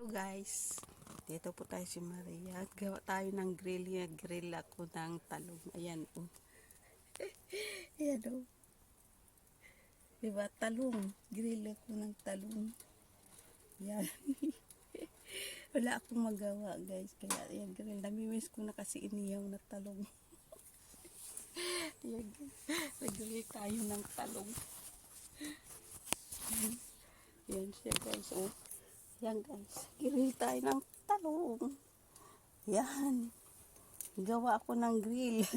Hello guys, dito po tayo si Maria. Gawa tayo ng grill. Yan, grill ako ng talong. Ayan po. Ayan o. Diba, talong. Grill ako ng talong. Yan. Wala akong magawa guys. Kaya ayan, grill. Namimiss ko na kasi iniyaw na talong. ayan, nag-grill tayo ng talong. Yan siya guys. Oh. Yan guys, grill tayo ng talong. Yan. Gawa ako ng grill.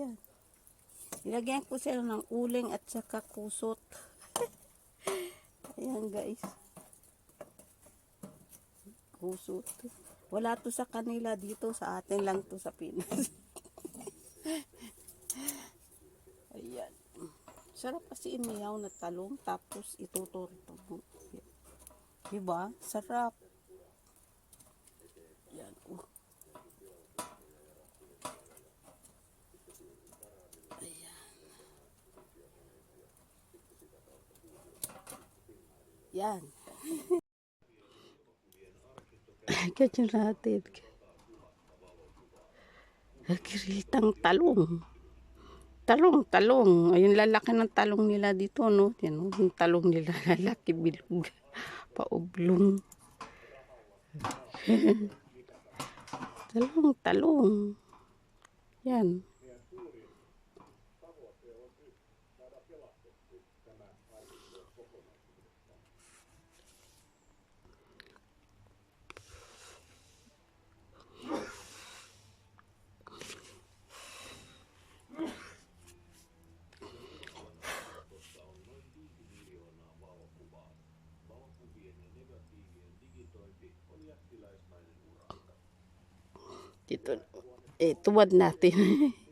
Yan. Ilagyan ko sila ng uling at saka kusot. Ayan guys. Kusot. Wala to sa kanila dito, sa atin lang to sa Pinas. Ayan. Sarap kasi iniyaw na talong tapos ituturto. Diba? Sarap. Yan. Oh. Ayan. Yan. Ganyan natin. Nagiritang talong talong, talong. Ayun, lalaki ng talong nila dito, no? Yan, no? Yung talong nila, lalaki, bilog. Paublong. talong, talong. Yan. Dito, eh, tuwad natin.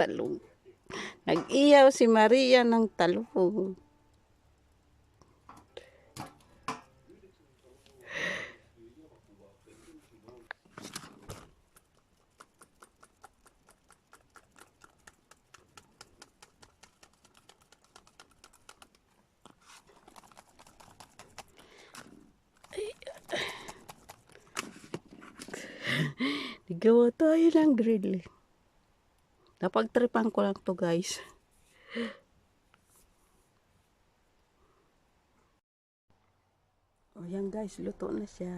talong. Nag-iyaw si Maria ng talong. Gawa tayo ng grill. Napagtripan ko lang to guys. O yan guys, luto na siya.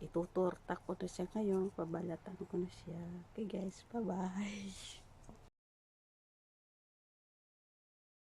Itutorta ko na siya ngayon. Pabalatan ko na siya. Okay guys, bye bye.